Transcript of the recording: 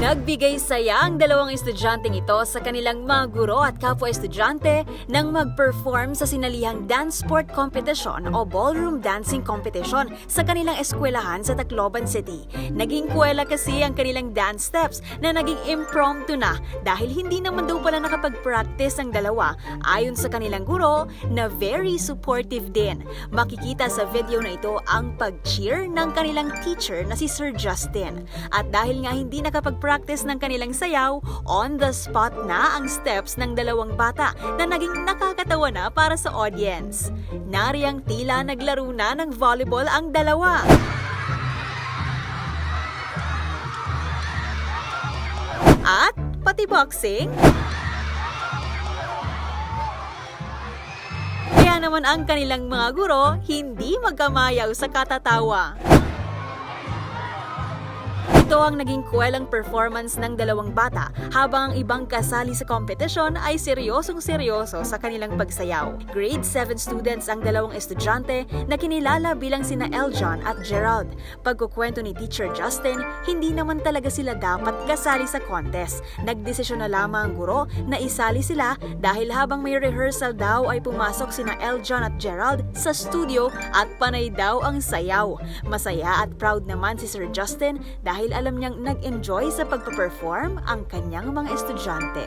Nagbigay saya ang dalawang estudyanteng ito sa kanilang mga guro at kapwa-estudyante nang mag-perform sa sinalihang dance sport competition o ballroom dancing competition sa kanilang eskwelahan sa Tacloban City. Naging kuwela kasi ang kanilang dance steps na naging impromptu na dahil hindi naman daw pala nakapag-practice ang dalawa ayon sa kanilang guro na very supportive din. Makikita sa video na ito ang pag-cheer ng kanilang teacher na si Sir Justin. At dahil nga hindi nakapag-practice ng kanilang sayaw, on the spot na ang steps ng dalawang bata na naging nakakatawa na para sa audience. Nariyang tila naglaro na ng volleyball ang dalawa. At pati boxing. Kaya naman ang kanilang mga guro hindi magkamayaw sa katatawa. Ito ang naging kwelang performance ng dalawang bata habang ang ibang kasali sa kompetisyon ay seryosong seryoso sa kanilang pagsayaw. Grade 7 students ang dalawang estudyante na kinilala bilang sina Eljon at Gerald. Pagkukwento ni Teacher Justin, hindi naman talaga sila dapat kasali sa contest. Nagdesisyon na lamang ang guro na isali sila dahil habang may rehearsal daw ay pumasok sina Eljon at Gerald sa studio at panay daw ang sayaw. Masaya at proud naman si Sir Justin dahil alam niyang nag-enjoy sa pagpa-perform ang kanyang mga estudyante.